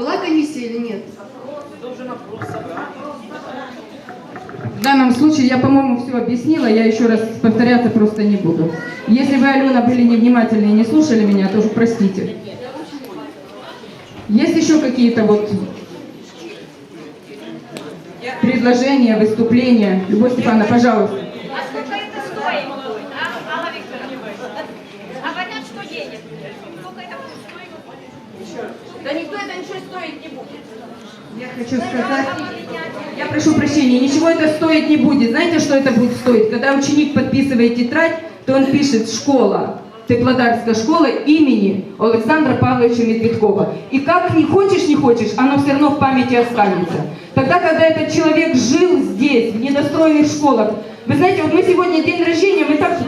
Была комиссия или нет? В данном случае я, по-моему, все объяснила, я еще раз повторяться просто не буду. Если вы, Алена, были невнимательны и не слушали меня, то уж простите. Есть еще какие-то вот предложения, выступления? Любовь Степановна, пожалуйста. А сколько Да никто это ничего стоить не будет. Я хочу сказать, я прошу прощения, ничего это стоить не будет. Знаете, что это будет стоить? Когда ученик подписывает тетрадь, то он пишет «школа», Теплодарская школа имени Александра Павловича Медведкова. И как не хочешь, не хочешь, оно все равно в памяти останется. Тогда, когда этот человек жил здесь, в недостроенных школах, вы знаете, вот мы сегодня день рождения, мы так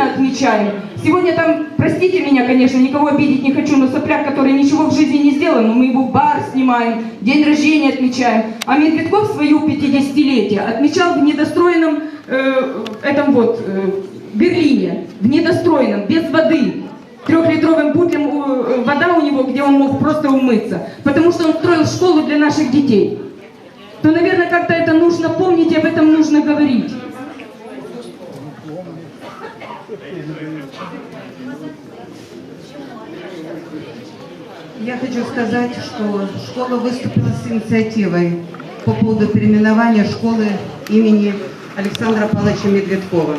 бурно отмечаем. Сегодня там, простите меня, конечно, никого обидеть не хочу, но сопляк, который ничего в жизни не сделал, но мы его бар снимаем, день рождения отмечаем. А Медведков свою 50-летие отмечал в недостроенном э, этом вот э, Берлине, в недостроенном, без воды. Трехлитровым бутлем э, вода у него, где он мог просто умыться. Потому что он строил школу для наших детей. То, наверное, как-то это нужно помнить и об этом нужно говорить. Я хочу сказать, что школа выступила с инициативой по поводу переименования школы имени Александра Павловича Медведкова.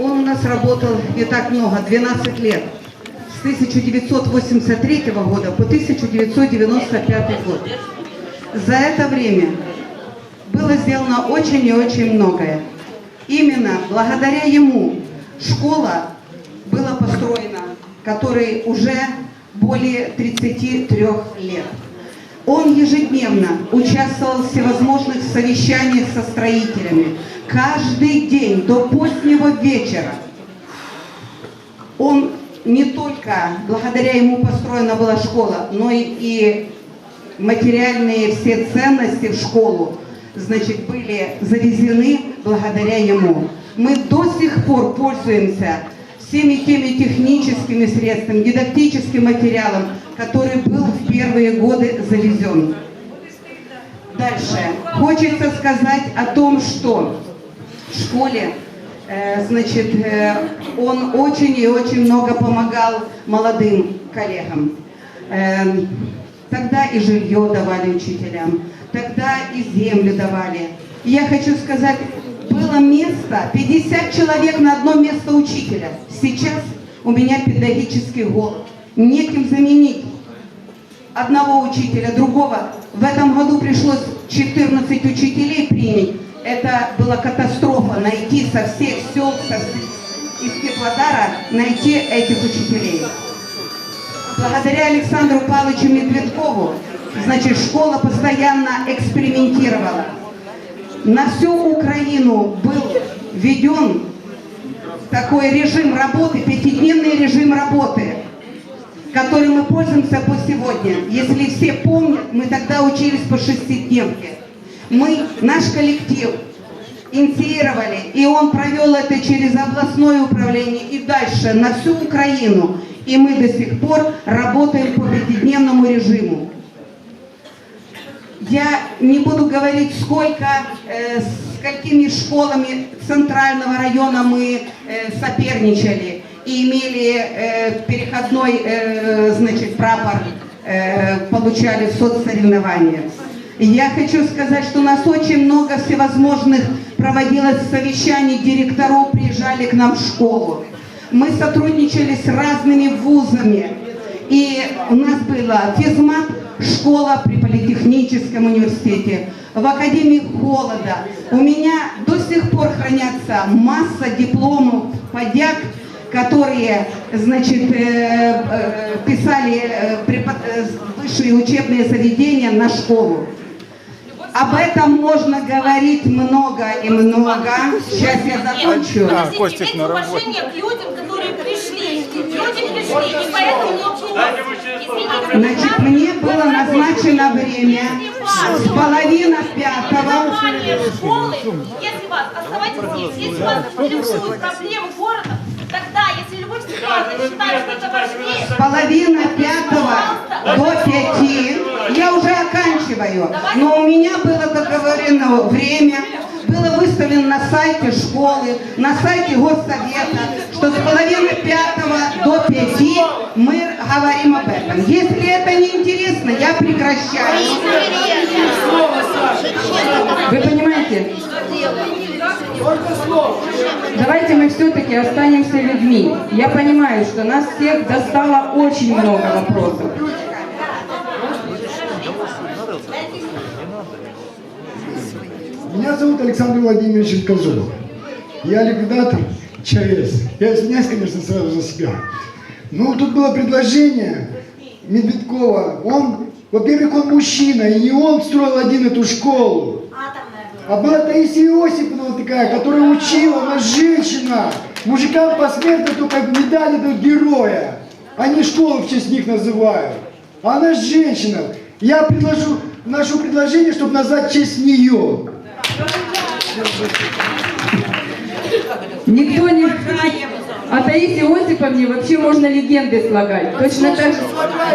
Он у нас работал не так много, 12 лет, с 1983 года по 1995 год. За это время было сделано очень и очень многое. Именно благодаря ему школа была построена, которой уже более 33 лет. Он ежедневно участвовал в всевозможных совещаниях со строителями. Каждый день до позднего вечера. Он не только благодаря ему построена была школа, но и, материальные все ценности в школу, значит, были завезены благодаря ему. Мы до сих пор пользуемся всеми теми техническими средствами, дидактическим материалом, который был в первые годы завезен. Дальше. Хочется сказать о том, что в школе, э, значит, э, он очень и очень много помогал молодым коллегам. Э, тогда и жилье давали учителям, тогда и землю давали. И я хочу сказать, было место, 50 человек на одно место учителя. Сейчас у меня педагогический голод. Неким заменить одного учителя, другого. В этом году пришлось 14 учителей принять. Это была катастрофа, найти со всех сел, со всех, из Теплодара, найти этих учителей. Благодаря Александру Павловичу Медведкову, значит, школа постоянно экспериментировала. На всю Украину был введен такой режим работы, пятидневный режим работы, которым мы пользуемся по сегодня. Если все помнят, мы тогда учились по шестидневке. Мы, наш коллектив, инициировали, и он провел это через областное управление и дальше на всю Украину. И мы до сих пор работаем по пятидневному режиму. Я не буду говорить, сколько, э, с какими школами центрального района мы э, соперничали и имели э, переходной, значит, прапор, получали в соцсоревнованиях. Я хочу сказать, что у нас очень много всевозможных проводилось совещаний, директоров приезжали к нам в школу. Мы сотрудничали с разными вузами. И у нас была физмат, школа при политехническом университете, в Академии холода. У меня до сих пор хранятся масса дипломов, подяг, которые, значит, э, э, писали э, высшие учебные заведения на школу. Об этом можно говорить много и много. Сейчас я закончу. Да, Костик на работе. уважение к людям, которые пришли. Люди пришли, и поэтому. Значит, мне было назначено время с половины пятого. Школы, если вас, оставайтесь здесь, если вас интересуют проблемы города, Тогда, если Любовь Степановна считает, что это важнее, С половины пятого до пяти, я уже оканчиваю, но у меня было договорено время, было выставлено на сайте школы, на сайте госсовета, что с половины пятого до пяти мы говорим об этом. Если это не интересно, я прекращаю. Вы понимаете? Давайте мы все-таки останемся людьми. Я понимаю, что нас всех достало очень много вопросов. Меня зовут Александр Владимирович Козубов. Я ликвидатор ЧАЭС. Я извиняюсь, конечно, сразу за себя. Ну, тут было предложение Медведкова. Он, во-первых, он мужчина, и не он строил один эту школу. А была Таисия Иосифовна такая, которая учила, она женщина. Мужикам посмертно только медали дают героя. Они школу в честь них называют. А она женщина. Я предложу, вношу предложение, чтобы назвать честь нее. Никто не... А Таисии Осиповне вообще можно легенды слагать. Точно так же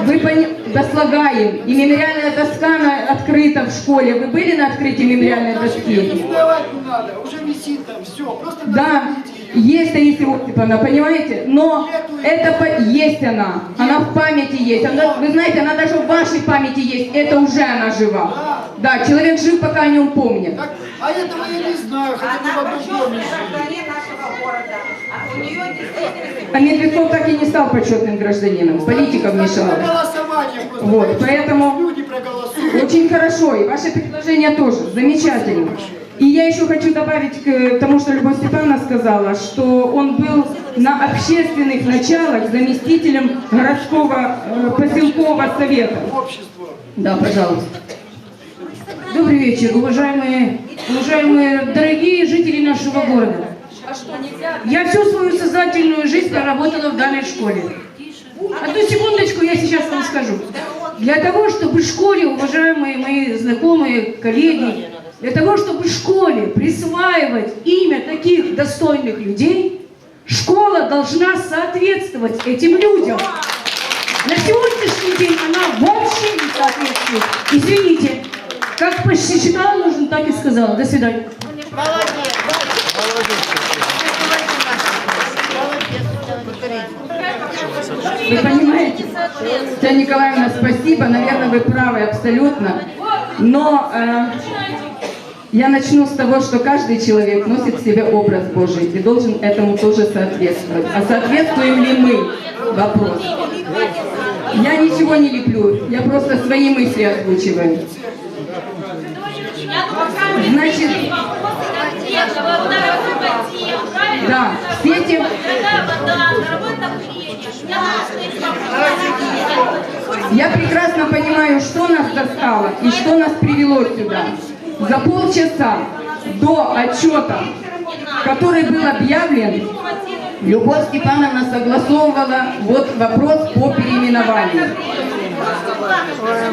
вы пони... да слагаем. И мемориальная доска на- открыта в школе. Вы были на открытии мемориальной доски? Да, есть Таисия Осиповна, понимаете? Но это по- есть она. Она в памяти есть. Она, вы знаете, она даже в вашей памяти есть. Это уже она жива. Да, человек жив, пока о нем помнит. Так, а этого я не знаю, хотя бы в одном доме живу. А Медведков так и не стал почетным гражданином. Вмешалась. голосование просто. Вот, поэтому- Люди проголосуют. Очень хорошо, и ваше предложение тоже, замечательно. И я еще хочу добавить к тому, что Любовь Степановна сказала, что он был на общественных началах заместителем городского э, поселкового совета. Общество. Да, пожалуйста. Добрый вечер, уважаемые, уважаемые дорогие жители нашего города. Я всю свою сознательную жизнь проработала в данной школе. Одну секундочку, я сейчас вам скажу. Для того, чтобы в школе, уважаемые мои знакомые, коллеги, для того, чтобы в школе присваивать имя таких достойных людей, школа должна соответствовать этим людям. На сегодняшний день она вообще не соответствует. Извините, как посчитала нужно, так и сказала. До свидания. Вы понимаете? Татьяна Николаевна, спасибо. Наверное, вы правы абсолютно. Но э, я начну с того, что каждый человек носит в себе образ Божий и должен этому тоже соответствовать. А соответствуем ли мы? Вопрос. Я ничего не леплю, я просто свои мысли озвучиваю. Значит, да, все вопросы Я прекрасно понимаю, что нас достало и что нас привело сюда. За полчаса до отчета, который был объявлен, Любовь Степановна согласовывала вот вопрос по переименованию.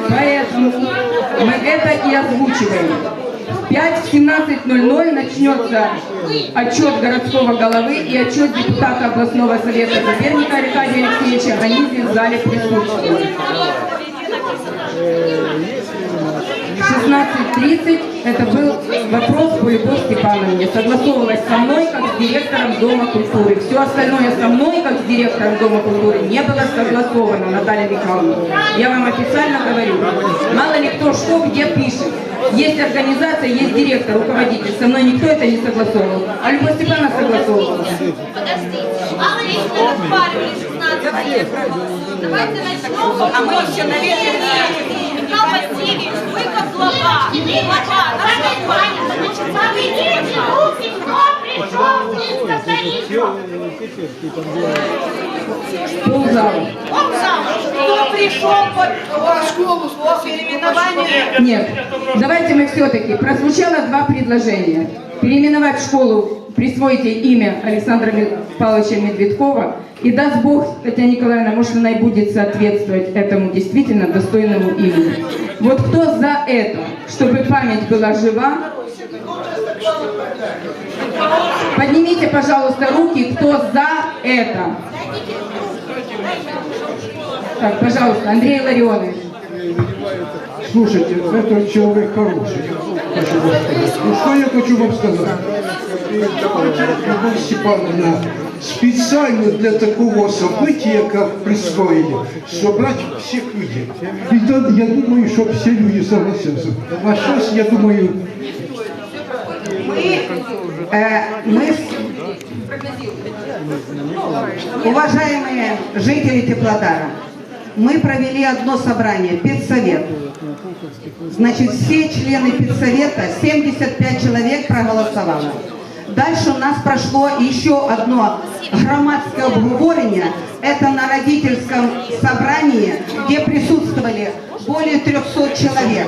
Поэтому мы это и озвучиваем. В 5.17.00 начнется отчет городского головы и отчет депутата областного совета соперника Аркадия Алексеевича. Здесь в зале присутствуют. В 16.30 это был вопрос по Любовь Степановне. Согласовывалась со мной, как с директором Дома культуры. Все остальное со мной, как с директором Дома культуры, не было согласовано, Наталья Михайловна. Я вам официально говорю. Мало ли кто что где пишет. Есть организация, есть директор, руководитель. Со мной никто это не согласовывал. А Любовь Степановна согласовывала. Подождите. Алла Викторовна разговаривали 16 лет. Давайте начнем. А мы еще, наверное, Васильевич, вы как глава. Кто пришел. Кто пришел под Школу по переименованию? Нет. Давайте мы все-таки. Прозвучало два предложения. Переименовать школу, присвоите имя Александра Павловича Медведкова. И даст Бог, Татьяна Николаевна, может, она и будет соответствовать этому действительно достойному имени. Вот кто за это, чтобы память была жива. Поднимите, пожалуйста, руки, кто за это. Так, пожалуйста, Андрей Ларионович. Слушайте, это человек хороший. Ну что я хочу вам сказать? Степановна, специально для такого события, как присвоили, собрать всех людей. И да, я думаю, что все люди согласятся. А сейчас, я думаю, Мы, э, мы уважаемые жители Теплодара, мы провели одно собрание, педсовет. Значит, все члены педсовета, 75 человек проголосовало. Дальше у нас прошло еще одно громадское обговорение. Это на родительском собрании, где присутствовали более 300 человек.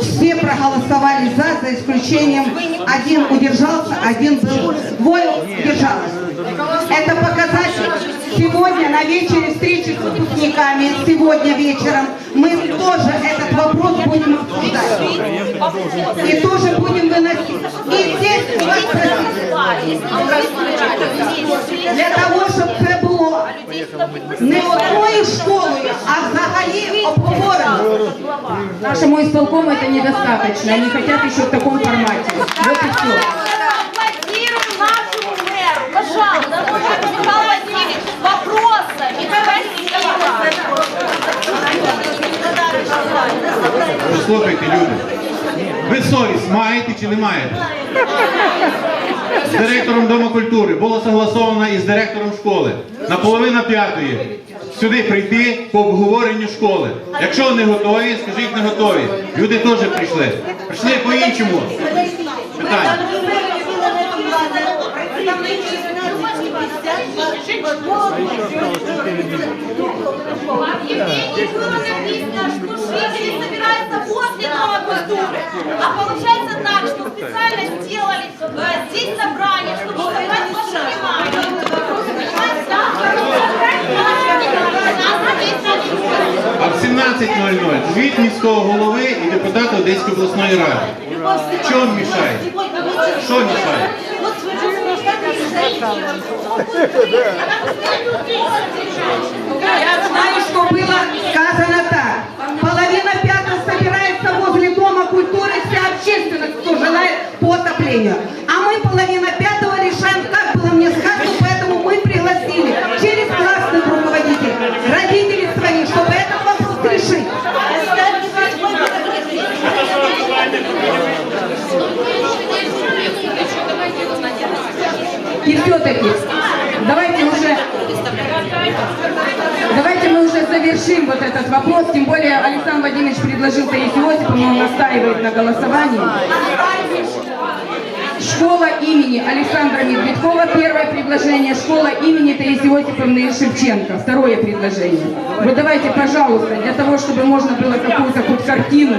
Все проголосовали за, за исключением один удержался, один был, двое удержалось. Это показатель. Сегодня на вечере встречи с выпускниками, сегодня вечером, мы тоже этот вопрос будем обсуждать. И тоже будем выносить. И здесь вас для того, щоб це було не одною школою, а взагалі обговорено. Нашему исполкому это недостаточно. Они хотят еще в таком формате. Вот и все. Пожалуйста, Михаил Васильевич, вопросами. Послухайте, люди. Ви совість маєте чи не маєте? З директором Дому культури було согласовано із директором школи на половину п'ятої сюди прийти по обговоренню школи. Якщо не готові, скажіть не готові. Люди теж прийшли. Прийшли по-іншому. Питання. Объявление было написано, что жители собираются после Дома культуры. А получается так, что специально сделали э, здесь собрание, чтобы собрать ваше внимание. Понимаете, да? А в 17.00 звіт міського голови і депутата Одеської обласної ради. Що вам мішає? Що мішає? Я знаю, что было сказано так. Половина пятого собирается возле Дома культуры, вся общественность, кто желает по отоплению. А мы половина этот вопрос, тем более Александр Владимирович предложил Таисию Осиповну, он настаивает на голосовании. Школа имени Александра Медведкова, первое предложение. Школа имени Таисии Осиповны Шевченко, второе предложение. Вот давайте, пожалуйста, для того, чтобы можно было какую-то хоть картину.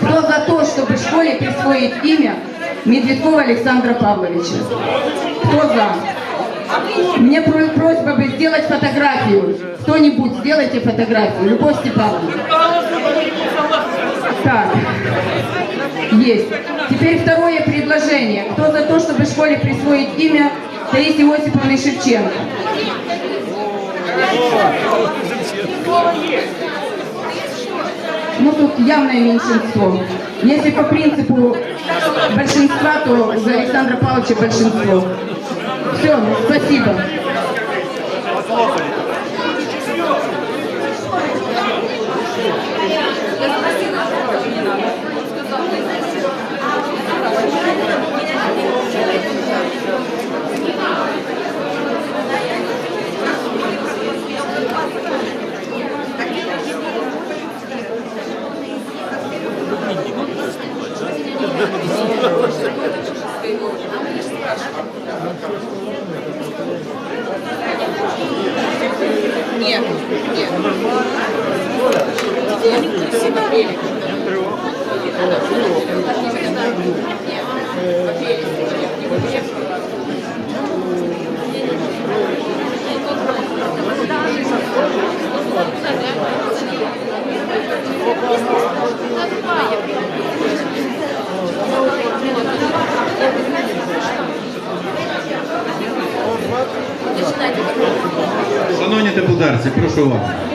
Кто за то, чтобы школе присвоить имя Медведкова Александра Павловича? Кто за? Мне про- просьба бы сделать фотографию. Кто-нибудь сделайте фотографию. Любовь Степановна. Так. Есть. Теперь второе предложение. Кто за то, чтобы школе присвоить имя Таисии Осиповны Шевченко? Ну, тут явное меньшинство. Если по принципу большинства, то за Александра Павловича большинство. Все, спасибо. Господарці, прошу вас.